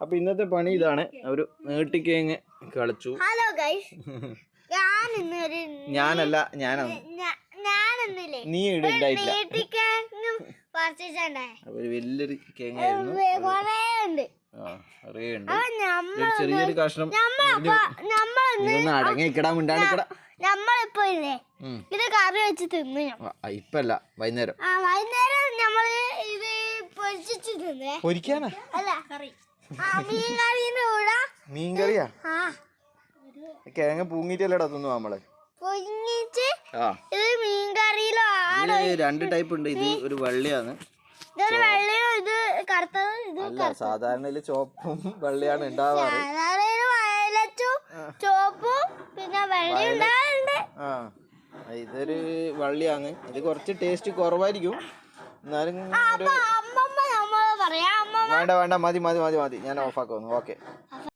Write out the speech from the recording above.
അപ്പൊ ഇന്നത്തെ പണി ഇതാണ്. ഒരു നീട്ടിക്കേങ്ങ് കളിച്ചു. ഹലോ ഗൈസ് ഞാൻ ഇന്നൊരു ഞാനല്ല ഞാനാണ് നീ അപ്പൊ ഒരു വലിയൊരു കേങ്ങായിരുന്നു. ചെറിയൊരു കഷ്ണം നമ്മ നമ്മൾ നീ ഒന്ന് അടങ്ങി ഇക്കടാ മിണ്ടാണ്ടിക്കടാ. നമ്മളിപ്പോ ഇല്ലേ? ഇത് കറി വെച്ച് തിന്ന് ഇപ്പല്ല വൈകുന്നേരം. വൈകുന്നേരം നമ്മൾ ഇത് പൊരിച്ചു തിന്നേ. പൊരിക്കാനാ? അല്ല കറി. മീൻ കറിയാ കിഴങ്ങ് പൂങ്ങിട്ടല്ലേടാ തിന്നു നമ്മൾ? രണ്ട് ടൈപ്പ് ഉണ്ട്. ഇത് ഒരു വെള്ളയാണ്. അല്ല സാധാരണ ചോപ്പും വെള്ളയാണ് ഉണ്ടാവാറ്. ചുവപ്പും പിന്നെ ആ. ഇതൊരു വള്ളിയാണ്. ഇത് കുറച്ച് ടേസ്റ്റ് കുറവായിരിക്കും. എന്നാലും പറയാം. വേണ്ട വേണ്ട മതി മതി മതി മതി. ഞാൻ ഓഫാക്കുന്നു ഓക്കെ